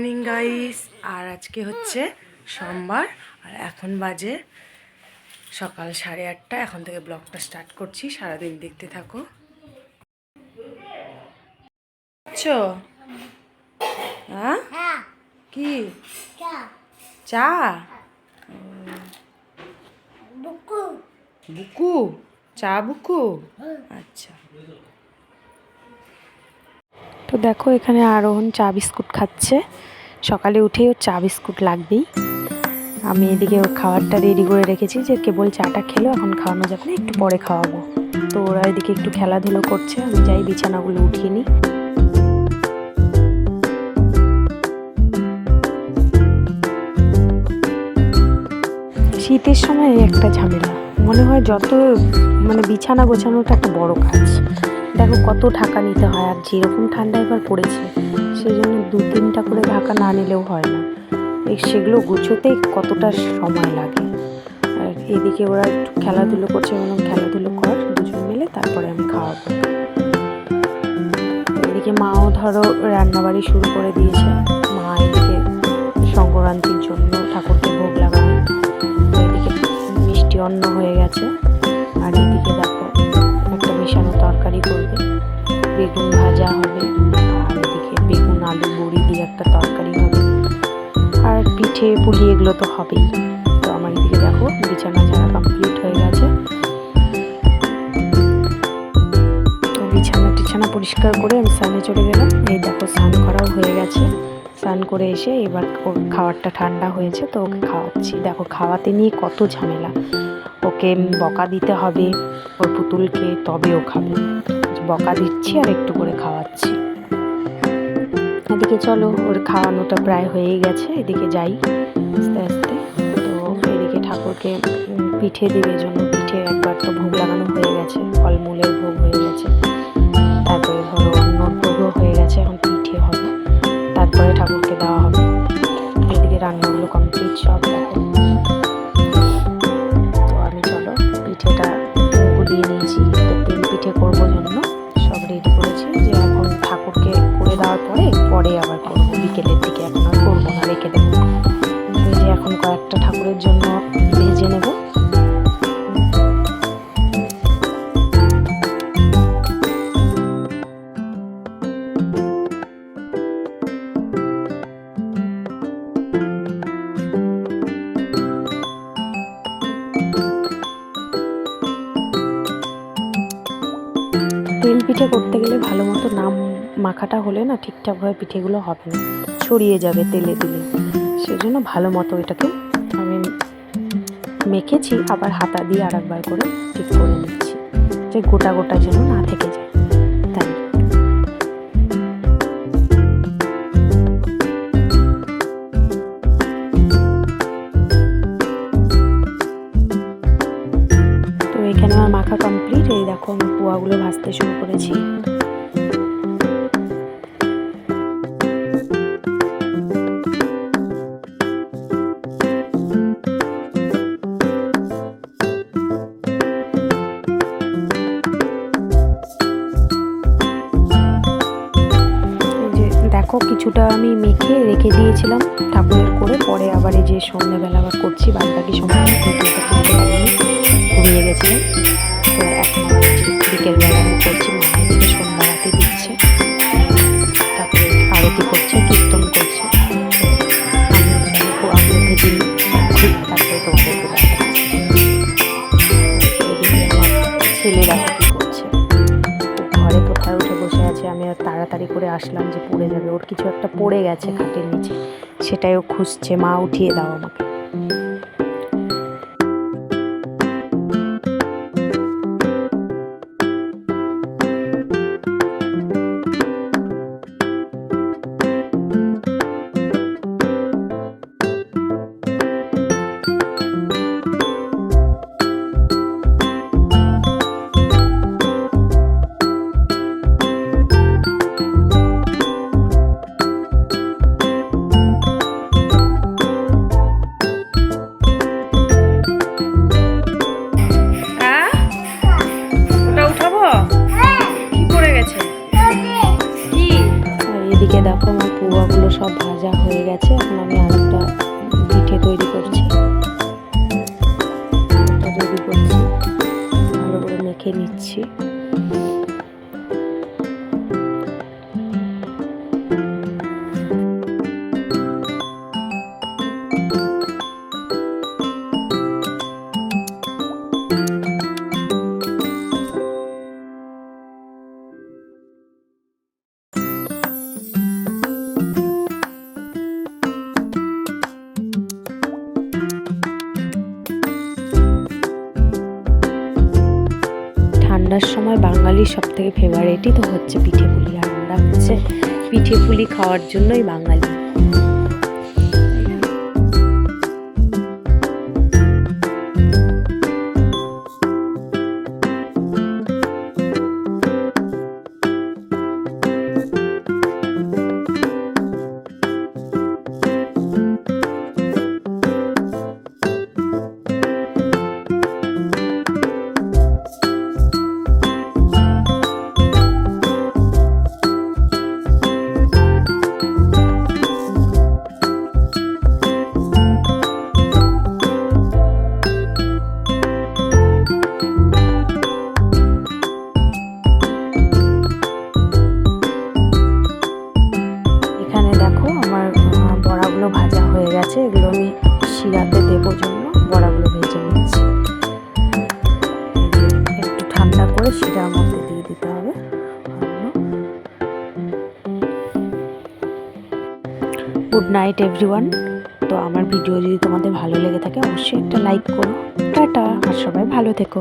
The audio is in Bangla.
মর্নিং গাইস আর আজকে হচ্ছে সোমবার। আর এখন বাজে সকাল সাড়ে আটটা। এখন থেকে ব্লগটা স্টার্ট করছি। সারাদিন দেখতে থাকো। আচ্ছা হ্যাঁ হ্যাঁ। কি? চা। চা? বুকু। বুকু? চা বুকু? আচ্ছা। তো দেখো, এখানে আরোহণ চা বিস্কুট খাচ্ছে। সকালে উঠেই ওর চা বিস্কুট লাগবেই। আমি এদিকে ওর খাবারটা রেডি করে রেখেছি যে কেবল চাটা খেলো, এখন খাওয়ানো যাবে না, একটু পরে খাওয়াবো। তো ওরা এদিকে একটু খেলাধুলো করছে, আমি যাই বিছানাগুলো উঠিয়ে নিই। শীতের সময় একটা ঝামেলা। মনে হয় যত মানে বিছানা গোছানোটা একটা বড় কাজ। দেখো কত ঢাকা নিতে হয় আর যেরকম ঠান্ডা এবার পড়েছে সেই জন্য দু তিনটা করে ঢাকা না নিলেও হয় না। সেগুলো গুছোতেই কতটা সময় লাগে। আর এদিকে ওরা একটু খেলাধুলো করছে, বললাম খেলাধুলো কর, দুজন মিলে তারপরে আমি খাওয়াবো। এদিকে মাও ধরো রান্নাবাড়ি শুরু করে দিয়েছে। মা এদিকে সংক্রান্তির জন্য ঠাকুরকে ভোগ লাগানো এদিকে মিষ্টি অন্ন হয়ে গেছে। একটা তরকারি হবে। আর পিঠে পুলি এগুলো তো হবেই। তো আমার এদিকে দেখো, বিছানা ছাড়া কমপ্লিট হয়ে গেছে। তো বিছানা টিছানা পরিষ্কার করে আমি স্নানে চলে গেলাম। এই দেখো, স্নান করাও হয়ে গেছে। স্নান করে এসে এবার ওর খাবারটা ঠান্ডা হয়েছে, তো ওকে খাওয়াচ্ছি। দেখো, খাওয়াতে নিয়ে কত ঝামেলা। ওকে বকা দিতে হবে, ওর পুতুলকে তবে ও খাবে। বকা দিচ্ছি আর একটু করে খাওয়াচ্ছি। এদিকে চলো, ওর খাওয়ানোটা প্রায় হয়েই গেছে, এদিকে যাই আস্তে আস্তে। তো এদিকে ঠাকুরকে পিঠে দিবে জন্য, পিঠে একবার তো ভোগ লাগানো হয়ে গেছে, ফলমূলের ভোগ হয়ে গেছে। তারপরে ধরো অন্য ভোগও হয়ে গেছে, এখন পিঠে হবে। তারপরে ঠাকুরকে দেওয়া হবে। এদিকে রান্নাগুলো কমপ্লিট সব তেল পিঠে করতে গেলে ভালো মতো নাম মাখাটা হলে না ঠিকঠাকভাবে পিঠেগুলো হবে না, ছড়িয়ে যাবে তেলে দিলে। সেজন্য ভালো মতো এটাকে আমি মেখেছি, আবার হাতা দিয়ে আর একবার করে ঠিক করে নিচ্ছি, যে গোটা গোটা যেন না থেকে যায়। তো এখানে আমার মাখা কমপ্লিট এই দেখো আমি পোয়াগুলো ভাজতে শুরু করেছি। দেখো কিছুটা আমি মেখে রেখে দিয়েছিলাম ঠাকুরের সন্ধ্যেবেলা আবার করছি বাদ বাকি সময় গেছিলাম। তো এখন বিকেলবেলা আমি করছি, মা সন্ধ্যা আরতি দিচ্ছে। তারপরে আরতি করছে, কীর্তন করছে। ঘরে উঠে বসে আছে, আমি তাড়াতাড়ি করে আসলাম যে পড়ে যাবে। ওর কিছু একটা পড়ে গেছে খাটের নিচে। সেটাই ও খুঁজছে মা উঠিয়ে দাও আমাকে। দেখো আমার পুয়াগুলো সব ভাজা হয়ে গেছে, এখন আমি আলুটা পিঠে তৈরি করছি। তৈরি করছি ভালো করে মেখে নিচ্ছি। রান্নার সময় বাঙালির সব থেকে ফেভারিটই তো হচ্ছে পিঠে পুলি। আমরা হচ্ছে পিঠে পুলি খাওয়ার জন্যই বাঙালি। বড়াগুলো ভাজা হয়ে গেছে, এগুলো আমি শিরাতে দেবো জন্য, বড়াগুলো ভেজে নিচ্ছি। একটু ঠান্ডা করে শিরার মধ্যে দিয়ে দিতে হবে। Good night everyone. তো আমার ভিডিও যদি তোমাদের ভালো লেগে থাকে, অবশ্যই একটা লাইক করো। টাটা, আর সবাই ভালো থেকো।